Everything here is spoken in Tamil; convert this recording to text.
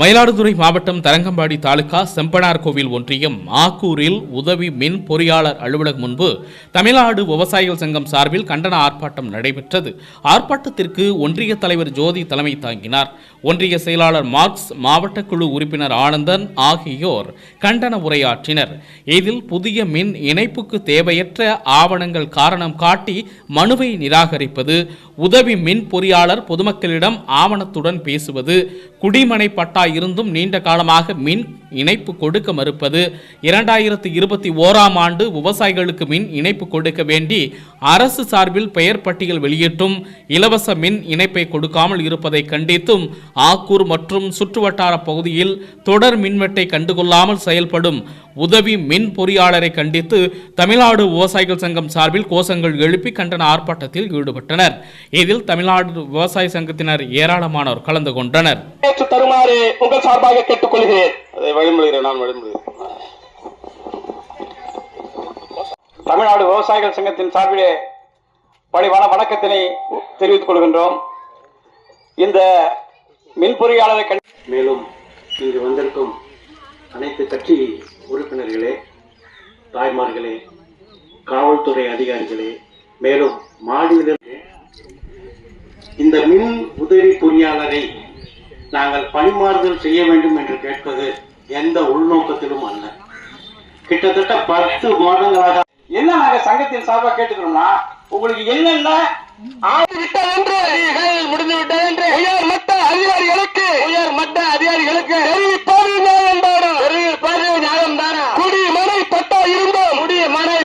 மயிலாடுதுறை மாவட்டம் தரங்கம்பாடி தாலுகா செம்பனார் கோவில் ஒன்றியம் ஆக்கூரில் உதவி மின் பொறியாளர் அலுவலகம் முன்பு தமிழ்நாடு விவசாயிகள் சங்கம் சார்பில் கண்டன ஆர்ப்பாட்டம் நடைபெற்றது. ஆர்ப்பாட்டத்திற்கு ஒன்றிய தலைவர் ஜோதி தலைமை தாங்கினார். ஒன்றிய செயலாளர் மார்க்ஸ் மாவட்ட குழு உறுப்பினர் ஆனந்தன் ஆகியோர் கண்டன உரையாற்றினர். இதில் புதிய மின் இணைப்புக்கு தேவையற்ற ஆவணங்கள் காரணம் காட்டி மனுவை நிராகரிப்பது உதவி மின் பொறியாளர் பொதுமக்களிடம் ஆவணத்துடன் பேசுவது குடிமனை பட்டா இருந்தும் நீண்ட காலமாக மின் இணைப்பு கொடுக்க மறுப்பது. இரண்டாயிரத்தி இருபத்தி ஓராம் ஆண்டு விவசாயிகளுக்கு மின் இணைப்பு கொடுக்க வேண்டி அரசு சார்பில் பெயர் பட்டியல் வெளியிட்டும் இலவச மின் இணைப்பை கொடுக்காமல் இருப்பதை கண்டித்தும் ஆக்கூர் மற்றும் சுற்றுவட்டார பகுதியில் தொடர் மின்வெட்டை கண்டுகொள்ளாமல் செயல்படும் உதவி மின் பொறியாளரை கண்டித்து தமிழ்நாடு விவசாயிகள் சங்கம் சார்பில் கோஷங்கள் எழுப்பி கண்டன ஆர்ப்பாட்டத்தில் ஈடுபட்டனர். இதில் தமிழ்நாடு விவசாய சங்கத்தினர் ஏராளமானோர் கலந்து கொண்டனர். தருமாறு உங்கள் சார்பாக கேட்டுக்கொள்கிறேன். தமிழ்நாடு விவசாயிகள் சங்கத்தின் சார்பிலே பணிவான வணக்கத்தினை தெரிவித்துக் கொள்கின்றோம். இந்த மின் பொறியாளரை மேலும் இங்கு வந்திருக்கும் அனைத்து கட்சி உறுப்பினர்களே தாய்மார்களே காவல்துறை அதிகாரிகளே மேலும் மாநில இந்த மின் உதவி பொறியாளரை நாங்கள் பணிமாறுதல் செய்ய வேண்டும் என்று கேட்பது எந்த உள்நோக்கத்திலும் அல்ல. கிட்டத்தட்ட பத்து மாதங்களாக என்ன நாங்கள் சங்கத்தின் சார்பாக கேட்டுக்கிறோம்னா உங்களுக்கு என்னென்ன என்று